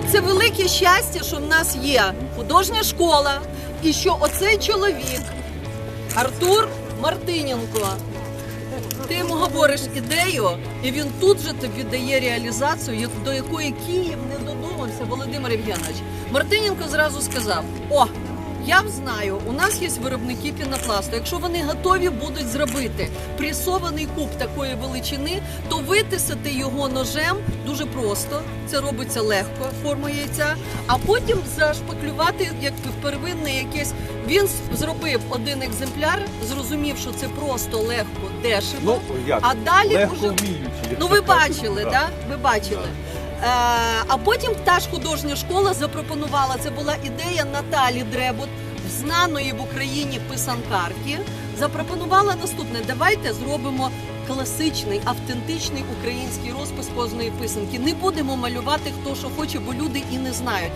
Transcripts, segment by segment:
це велике щастя, що в нас є художня школа, і що оцей чоловік, Артур Мартиненко, ти йому говориш ідею, і він тут же тобі дає реалізацію, до якої Київ не додумався Володимир Євгенович. Мартиненко зразу сказав: О, я знаю, у нас є виробники пінопласту. Якщо вони готові будуть зробити пресований куб такої величини, то витисати його ножем дуже просто. Це робиться легко, форма яйця, а потім зашпаклювати як первинне якесь. Він зробив один екземпляр, зрозумів, що це просто легко, дешево. Ну, як? А далі Легко вже вміючи. ну ви бачили, да? Ви бачили. Е, а потім та ж художня школа запропонувала. Це була ідея Наталі Дребут, знаної в Україні писанкарки. Запропонувала наступне: давайте зробимо класичний, автентичний український розпис кожної писанки. Не будемо малювати хто що хоче, бо люди і не знають.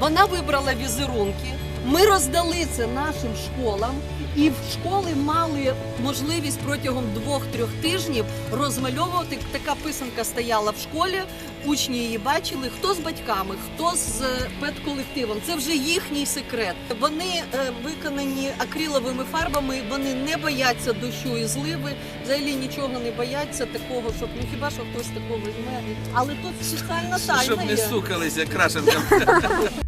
Вона вибрала візерунки. Ми роздали це нашим школам, і в школи мали можливість протягом двох-трьох тижнів розмальовувати. Така писанка стояла в школі, учні її бачили. Хто з батьками, хто з е, педколективом. Це вже їхній секрет. Вони е, виконані акриловими фарбами. Вони не бояться дощу і зливи. Взагалі нічого не бояться такого, щоб ну хіба що хтось такого візьме. Але тут спеціальна тайна Щоб не сукалися крашенками.